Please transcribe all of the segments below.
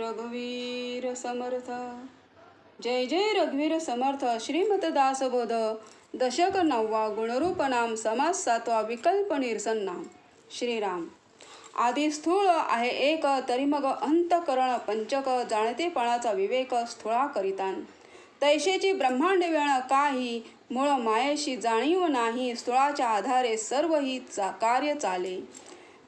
रघुवीर समर्थ. जय जय रघुवीर समर्थ. श्रीमत दासबोध दशक नववा गुणरूप नाम. समास सातवा विकल्प निरसन नाम श्रीराम. आधी स्थूळ आहे एक तरी मग अंतकरण पंचक जाणतेपणाचा विवेक स्थूळा करितान तैशेची ब्रह्मांड वेळ काही मूळ मायेशी जाणीव नाही स्थूळाच्या आधारे सर्व ही चा कार्य चाले.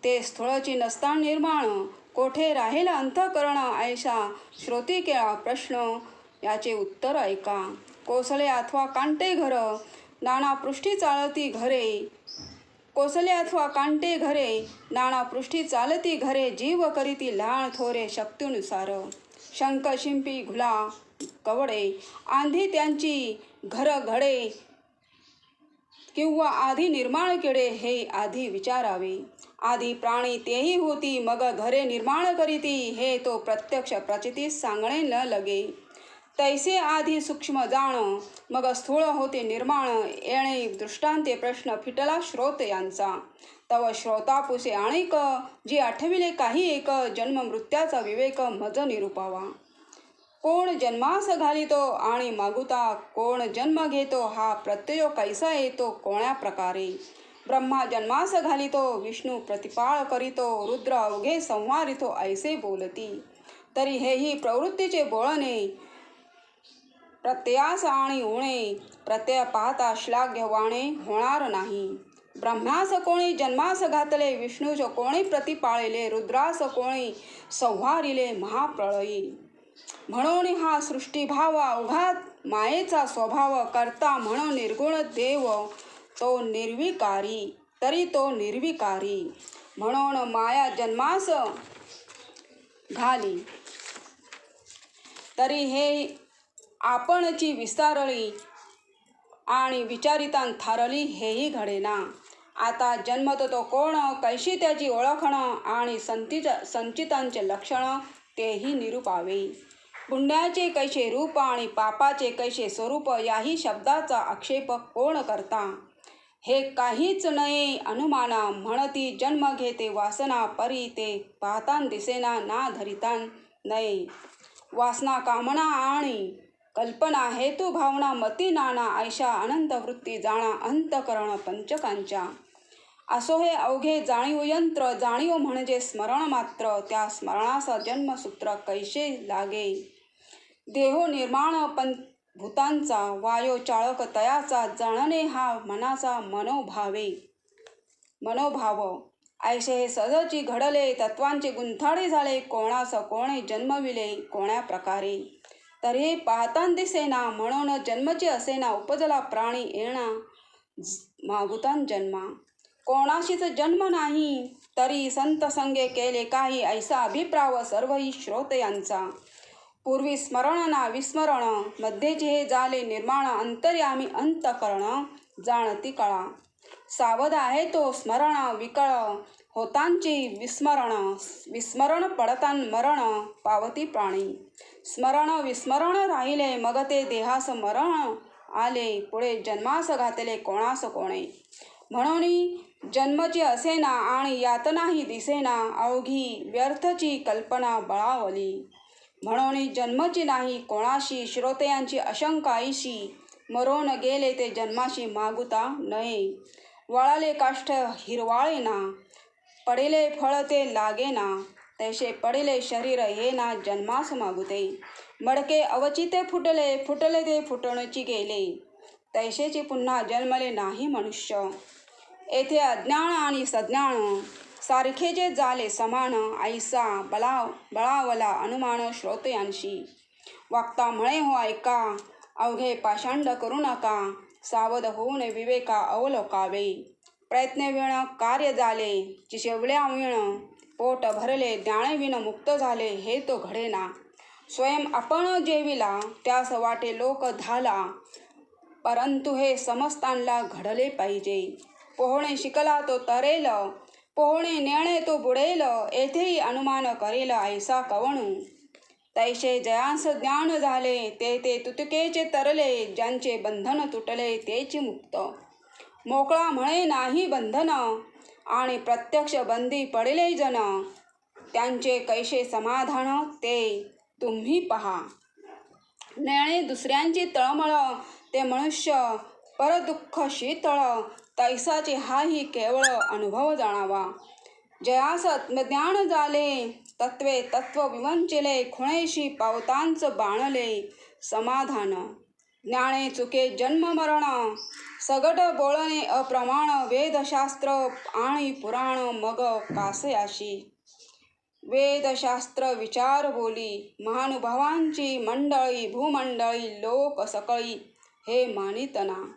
ते स्थूळची नसता निर्माण कोठे राहील अंतकरण ऐशा श्रोती केळा प्रश्न. याचे उत्तर ऐका. कोसळे अथवा कांटे घर. नाना पृष्ठी चालती घरे. कोसले अथवा कांटे घरे. नाना पृष्ठी चालती घरे. जीव करीती लहान थोरे शक्तीनुसार. शंख शिंपी घुला कवडे. आंधी त्यांची घर घडे. किंवा आधी निर्माण केले हे आधी विचारावे. आधी प्राणी तेही होती मग घरे निर्माण करीती हे तो प्रत्यक्ष प्रचितीस सांगणे न लगे. तैसे आधी सूक्ष्म जाण मग स्थूळ होते निर्माण येणे दृष्टांते प्रश्न फिटला श्रोत यांचा. तव श्रोतापुसे आणिक जी आठविले काही एक जन्म मृत्याचा विवेक मज निरूपावा. कोण जन्मास घालितो आणि मागुता कोण जन्म घेतो हा प्रत्यय कैसा येतो कोण्या प्रकारे? ब्रह्मा जन्मास घालितो विष्णू प्रतिपाळ करीतो रुद्र अवघे संवारितो ऐसे बोलती. तरी हेही प्रवृत्तीचे बोळणे प्रत्ययास आणि उणे प्रत्यय पाहता श्लाघ्य वाणे होणार नाही. ब्रह्मास कोणी जन्मास घातले विष्णूच कोणी प्रतिपाळिले रुद्रास कोणी संहारिले महाप्रळयी म्हणून हा सृष्टीभाव अवघात मायेचा स्वभाव करता म्हणून निर्गुण देव तो निर्विकारी तरी तो निर्विकारी. म्हणून माया जन्मास घाली. तरी हे आपणची विस्तारली आणि विचारितान थारली हेही घडेना. आता जन्मत तो कोण कैशी त्याची ओळखणं आणि संतिच संचितांचे लक्षणं तेही निरूपावे. पुण्याचे कैसे रूप आणि पापाचे कैसे स्वरूप याही शब्दाचा आक्षेप कोण करता? हे काहीच नये अनुमाना म्हणती जन्म घेते वासना परी ते पाहतान दिसेना ना धरितान नये. वासना कामना आणि कल्पना हेतू भावना मती नाना आयशा अनंत वृत्ती जाणा अंतकरण पंचकांच्या. असो हे अवघे जाणीव यंत्र जाणीव म्हणजे स्मरण मात्र. त्या स्मरणाचा जन्मसूत्र कैसे लागे? देहो निर्माण पण भूतांचा वायो चाळक तयाचा जाणणे हा मनाचा मनोभावे. मनोभाव. ऐसे हे सदची घडले तत्वांचे गुंथाळे झाले कोणास कोणे जन्मविले कोण्या प्रकारे? तरी पाहता दिसेना म्हणून जन्मचे असेना उपजला प्राणी येणा मागुतान जन्मा. कोणाशीच जन्म नाही तरी संत संगे केले काही ऐसा अभिप्राव सर्वही श्रोत यांचा पूर्वी स्मरण ना विस्मरण मध्येचे हे झाले निर्माण अंतर्यामी अंतकरण जाणती कळा. सावध आहे तो स्मरण विकळ. होतांची विस्मरण विस्मरण पडतान मरण पावती प्राणी. स्मरण विस्मरण राहिले मग ते देहास मरण. आले पुढे जन्मास घातले कोणास कोणे. म्हणून जन्मची असेना आणि यातनाही दिसेना अवघी व्यर्थची कल्पना बळावली. म्हणून जन्मची नाही कोणाशी श्रोतयांची अशंकाईशी मरोन गेले ते जन्माशी मागुता नये. वळाले काष्ठ हिरवाळेना पडिले फळ ते लागेना तैसे पडिले शरीर हे ना जन्मास मागुते. मडके अवचिते फुटले फुटले ते फुटणची गेले. तैसेचे पुन्हा जन्मले नाही मनुष्य. येथे अज्ञान आणि सज्ञान सारखे जे झाले समान ऐसा बला बळावला अनुमान श्रोतयांशी. वागता म्हणे हो ऐका अवघे पाषांड करू नका सावध होऊन विवेका अवलोकावे. प्रयत्न विण कार्य झाले चिशेवल्या विण पोट भरले ज्ञानविण मुक्त झाले हे तो घडेना. स्वयं आपण जेविला त्यास वाटे लोक झाला परंतु हे समस्तांना घडले पाहिजे. पोहणे शिकला तो तरेल पोहणे नेणे तो बुडेल येथेही अनुमान करेल ऐसा कवणू. तैसे जयांस ज्ञान झाले ते ते तुतकेचे तरले ज्यांचे बंधन तुटले तेची मुक्त. मोकळा म्हणे नाही बंधन आणि प्रत्यक्ष बंदी पडले जन. त्यांचे कैसे समाधान ते तुम्ही पहा. नेणे दुसऱ्यांची तळमळ ते मनुष्य परदुःख शीतळ तैसाचे हाही केवळ अनुभव जाणावा. जयास आत्मज्ञान झाले तत्वे तत्व विवंचिले खुणेशी पावतांच बाणले समाधान. ज्ञाने चुके जन्म मरण सगट बोळणे अप्रमाण वेदशास्त्र आणि पुराण मग कासयाशी. वेदशास्त्र विचार बोली महानुभावांची मंडळी भूमंडळी लोक सकळी हे मानितना.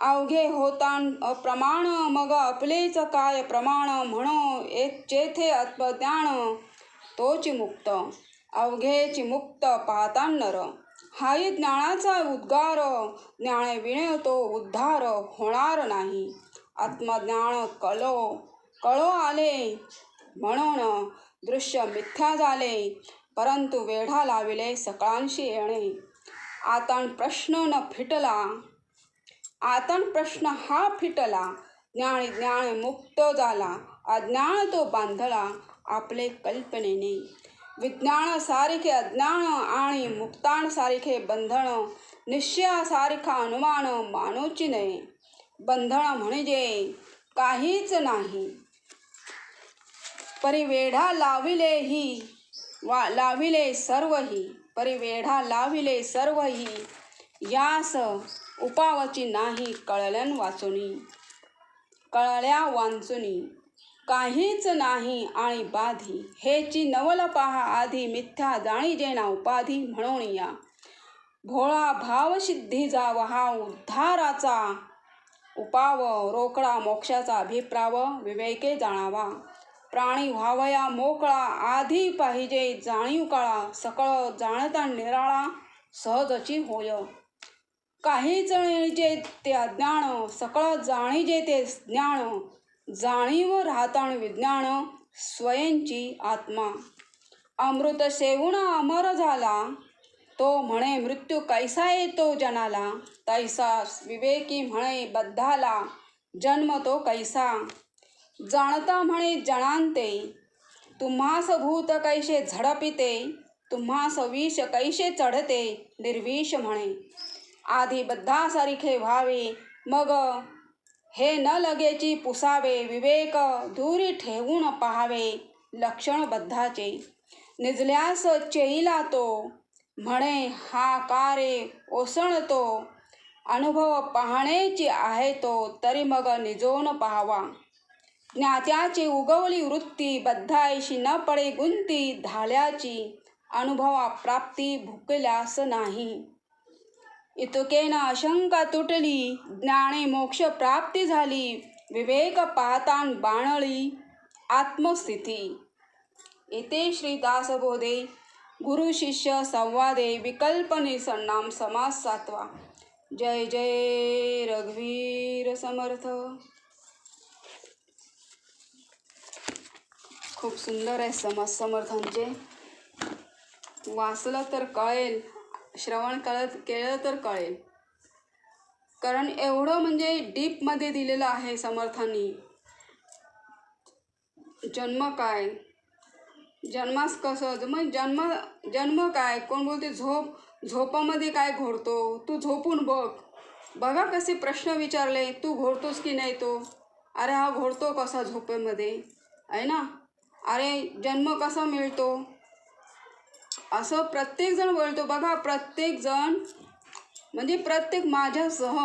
अवघे होतान प्रमाण मग आपलेच काय प्रमाण म्हणो एक आत्मज्ञान तोच मुक्त. अवघेची मुक्त पाहता नर. हाही ज्ञानाचा उद्गार ज्ञाने विणे तो उद्धार होणार नाही. आत्मज्ञान कलो कळो आले म्हणून दृश्य मिथ्या झाले परंतु वेढा लाविले सकळांशी येणे. आता प्रश्न न फिटला आतन प्रश्न हा फिटला ज्ञान ज्ञान मुक्त झाला अज्ञान तो बांधला आपले कल्पनेने. विज्ञान सारखे अज्ञान आणि मुक्तान सारखे बंधन निश्चयासारखा अनुमान मानूची नये बंधन म्हणजे काहीच नाही. परिवेढा लाविलेही वा लाविले सर्वही परिवेढा लाविले सर्वही यास उपावची नाही कळल्यान वाचुनी. कळल्या वांचुनी. काहीच नाही आणि बाधी. हेची नवल पहा आधी मिथ्या जाणी जेना उपाधी म्हणून या. भोळा भाव सिद्धी हा उद्धाराचा. उपाव रोकडा मोक्षाचा अभिप्राव विवेके जाणावा. प्राणी व्हावया मोकळा आधी पाहिजे जाणीव काळा. सकळ जाणता निराळा सहजची होय. काही जे ते अज्ञान सकळ जाणीजे ते ज्ञान जाणीव राहताण विज्ञान स्वयंची आत्मा. अमृत सेवून अमर झाला तो म्हणे मृत्यू कैसा येतो जनाला? तैसा विवेकी म्हणे बद्धाला. जन्म तो कैसा? जाणता म्हणे जणांते. तुम्हास भूत कैसे झडपिते? तुम्हास विष कैसे चढते? निर्विष म्हणे. आधी बद्धासारखे व्हावे. मग हे न लगेची पुसावे विवेक दूरी ठेवून पहावे लक्षण बद्धाचे. निजल्यास चेईला तो म्हणे हा कारे ओसणतो अनुभव पाहण्याची आहे तो तरी मग निजोन पाहावा. ज्ञात्याची उगवली वृत्ती बद्धायशी न पडे गुंती धाल्याची अनुभवा प्राप्ती भुकल्यास नाही. इतुकेन अशंका तुटली ज्ञाने मोक्ष प्राप्ती झाली विवेक पाहतान बाणळी आत्मस्थिती. इथे श्री दासबोधे गुरु शिष्य संवादे विकल्प निसन्नाम समास सातवा. जय जय रघुवीर समर्थ. खूप सुंदर आहे समाज समर्थांचे. वाचलं तर कळेल श्रवण कळत केलं तर कळेल. कारण एवढं म्हणजे डीपमध्ये दिलेलं आहे समर्थांनी. जन्म काय? जन्मास कसं? मग जन्म जन्म काय? कोण बोलते? झोप झोपामध्ये काय घोरतो? तू झोपून बघ. बघा कसे प्रश्न विचारले तू घोरतोस की नाही तो? अरे हा घोरतो कसा झोपेमध्ये? आहे ना? अरे जन्म कसा मिळतो? असं प्रत्येकजण बोलतो बघा प्रत्येकजण म्हणजे प्रत्येक माझ्यासह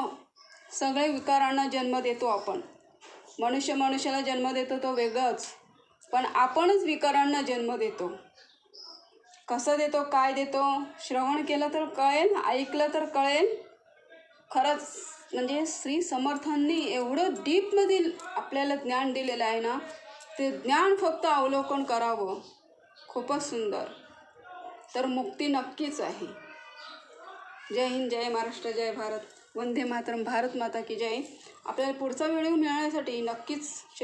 सगळे विकारांना जन्म देतो आपण. मनुष्य मनुष्याला जन्म देतो तो वेगळंच पण आपणच विकारांना जन्म देतो. कसं देतो काय देतो श्रवण केलं तर कळेल ऐकलं तर कळेल. खरंच म्हणजे श्री समर्थांनी एवढं डीपमध्ये आपल्याला ज्ञान दिलेलं आहे ना ते ज्ञान फक्त अवलोकन करावं. खूपच सुंदर. तर मुक्ती नक्कीच आहे. जय हिंद जय महाराष्ट्र जय भारत. वंदे मातरम भारत माता की जय. आपल्याला पुढचा व्हिडिओ मिळण्यासाठी नक्कीच श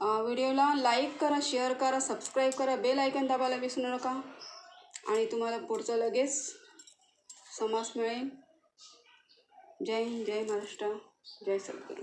व्हिडिओला लाईक करा शेअर करा सबस्क्राईब करा बेल आयकन दाबायला विसरू नका. आणि तुम्हाला पुढचं लगेच समास मिळेल. जय हिंद जय महाराष्ट्र जय सद्गुरू.